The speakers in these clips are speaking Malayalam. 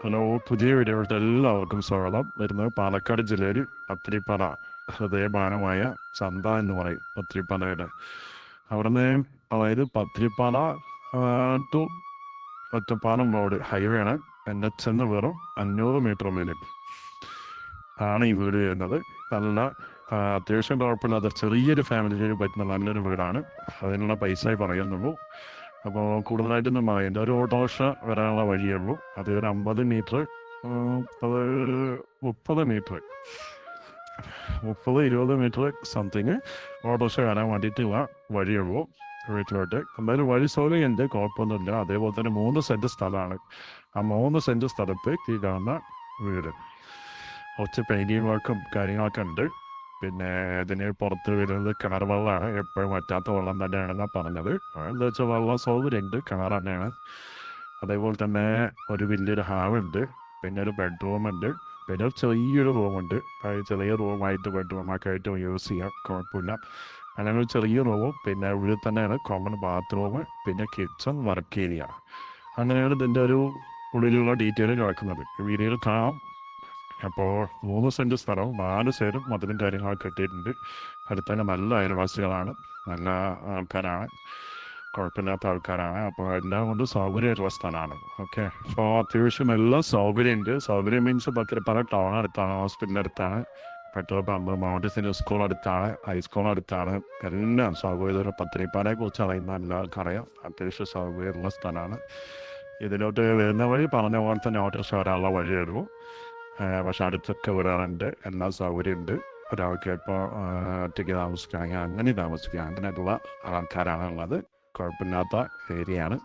ഹലോ പുതിയ വീഡിയോയുടെ എല്ലാവർക്കും സ്വാഗതം. വരുന്നത് പാലക്കാട് ജില്ലയിൽ പത്തിരിപ്പാറ ഹൃദയഭാനമായ ചന്ത എന്ന് പറയും പത്തിരിപ്പാറയുടെ അവിടുന്ന് അതായത് Pathirippara to Ottapalam road highway ആണ്. എൻ എച്ച് എന്ന് വെറും അഞ്ഞൂറ് മീറ്റർ മേലിൽ ആണ് ഈ വീട് വരുന്നത്. നല്ല അത്യാവശ്യം കുഴപ്പമില്ലാത്ത ചെറിയൊരു ഫാമിലിക്ക് പറ്റുന്ന നല്ലൊരു വീടാണ്. അതിനുള്ള പൈസ പറയുന്നുള്ളൂ. അപ്പോൾ കൂടുതലായിട്ടൊന്നും പറയില്ല ഒരു ഓട്ടോറിക്ഷ വരാനുള്ള വഴിയേ ഉള്ളൂ. അത് ഒരു അമ്പത് മീറ്റർ അത് ഒരു മുപ്പത് മീറ്റർ. മുപ്പത് ഇരുപത് മീറ്റർ സംതിങ് ഓട്ടോറിക്ഷ വരാൻ വേണ്ടിയിട്ടുള്ള വഴിയുള്ളൂ വീട്ടിലോട്ട്. എന്തായാലും വഴി സൗകര്യമുണ്ട് കുഴപ്പമൊന്നുമില്ല. അതേപോലെ തന്നെ മൂന്ന് സെന്റ് സ്ഥലമാണ്. ആ മൂന്ന് സെന്റ് സ്ഥലത്ത് ഈ കാണുന്ന വീട്. കുറച്ച് പെയിന്റിങ് വർക്കും കാര്യങ്ങളൊക്കെ ഉണ്ട്. പിന്നെ ഇതിന് പുറത്ത് വരുന്നത് കിണർ വെള്ളമാണ് എപ്പോഴും വറ്റാത്ത വെള്ളം തന്നെയാണെന്നാണ് പറഞ്ഞത്. എന്താ വെച്ചാൽ വെള്ളം സൗകര്യമുണ്ട് കിണർ തന്നെയാണ്. അതേപോലെ തന്നെ ഒരു വലിയൊരു ഹാളുണ്ട്. പിന്നെ ഒരു ബെഡ്റൂം ഉണ്ട്. പിന്നെ ഒരു ചെറിയൊരു റൂമുണ്ട് ചെറിയ റൂമായിട്ട് ബെഡ്റൂമൊക്കെ ആയിട്ട് യൂസ് ചെയ്യാം. കുഴപ്പമില്ല. അങ്ങനെ ഒരു ചെറിയ റൂമും പിന്നെ ഉള്ളിൽ തന്നെയാണ്. കോമൺ ബാത്റൂം പിന്നെ കിച്ചൺ വർക്ക് ഏരിയ അങ്ങനെയാണ് ഇതിന്റെ ഒരു ഉള്ളിലുള്ള ഡീറ്റെയിൽ കിടക്കുന്നത്. വീഡിയോയിൽ കാണാം. അപ്പോൾ മൂന്ന് സെന്റ് സ്ഥലവും നാല് സൈഡും മതിലും കാര്യങ്ങളൊക്കെ കെട്ടിയിട്ടുണ്ട്. അടുത്തന്നെ നല്ല അയൽവാസികളാണ്. നല്ല ആൾക്കാരാണ്. കുഴപ്പമില്ലാത്ത ആൾക്കാരാണ്. അപ്പോൾ എല്ലാം കൊണ്ടും സൗകര്യമായിട്ടുള്ള സ്ഥലമാണ്. ഓക്കെ. അപ്പോൾ അത്യാവശ്യം എല്ലാം സൗകര്യമുണ്ട്. സൗകര്യം മീൻസ് പത്തിരിപ്പാല ടൗൺ അടുത്താണ്. ഹോസ്പിറ്റൽ അടുത്താണ്. പെട്രോൾ പമ്പ് മൗണ്ടസിന്റെ സ്കൂൾ അടുത്താണ്. ഹൈസ്കൂൾ അടുത്താണ്. എല്ലാം സൗകര്യം പത്തിരിപ്പാലയെ കുറിച്ച് അറിയുന്ന എല്ലാവർക്കും അറിയാം. അത്യാവശ്യം സൗകര്യമുള്ള സ്ഥലമാണ്. ഇതിലോട്ട് വരുന്ന വഴി പറഞ്ഞ പോലെ തന്നെ ഓട്ടോറിക്ഷ വരാനുള്ള വഴി ഏഹ് പക്ഷെ അടുത്തൊക്കെ വീടുകളുണ്ട് എല്ലാ സൗകര്യമുണ്ട്. ഒരാൾക്ക് ഇപ്പോൾ ഒറ്റയ്ക്ക് താമസിക്കാം അങ്ങനെ താമസിക്കാം. അങ്ങനെയുള്ള ആൾക്കാരാണ് ഉള്ളത്. കുഴപ്പമില്ലാത്ത ഏരിയയാണ്.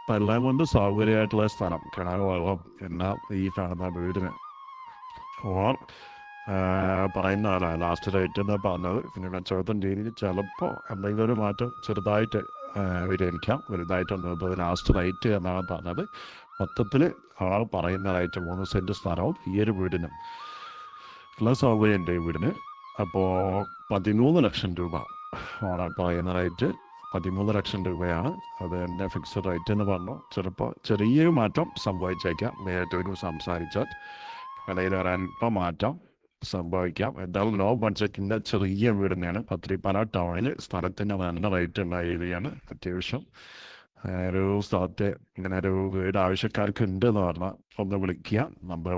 അപ്പം എല്ലാം കൊണ്ട് സൗകര്യമായിട്ടുള്ള സ്ഥലം കിണർ വെള്ളം എല്ലാം ഈ കാണുന്ന വീടിന്. ഓർ പറയുന്ന ആളാണ് ലാസ്റ്റ് റേറ്റ് എന്ന് പറഞ്ഞത് പിന്നെ കച്ചവടത്തിന്റെ രീതിയിൽ ചിലപ്പോൾ എന്തെങ്കിലും ഒരു മാറ്റം ചെറുതായിട്ട് വിരമിക്കാം. വലുതായിട്ടുണ്ട് ഇപ്പോൾ ലാസ്റ്റ് റേറ്റ് എന്നാണ് പറഞ്ഞത്. മൊത്തത്തിൽ ആൾ പറയുന്ന റേറ്റ് മൂന്ന് സെന്റ് സ്ഥലവും ഈ ഒരു വീടിനും. ഉള്ള സൗകര്യമുണ്ട് ഈ വീടിന് അപ്പോൾ പതിമൂന്ന് ലക്ഷം രൂപ ആണ് പറയുന്ന റേറ്റ് പതിമൂന്ന് ലക്ഷം രൂപയാണ് അത് എന്റെ ഫിക്സഡ് റേറ്റ് എന്ന് പറഞ്ഞു. ചിലപ്പോൾ ചെറിയൊരു മാറ്റം സംഭവിച്ചേക്കാം. നേരത്തെ ഒരു സംസാരിച്ചാൽ. കടയിൽ ഒരല്പം മാറ്റം. സംഭവിക്കാം. എന്തായാലും ലോ ബഡ്ജറ്റിന്റെ ചെറിയ വീട് തന്നെയാണ് പല ടൗണിൽ സ്ഥലത്തിന്റെ നല്ല റേറ്റ് ഉള്ള ഏരിയയാണ് അത്യാവശ്യം. ഒരു സ്ഥലത്തെ ഇങ്ങനെ ഒരു വീട് ആവശ്യക്കാർക്ക് ഉണ്ട് എന്ന് പറഞ്ഞാൽ ഒന്ന് വിളിക്കുക. നമ്പർ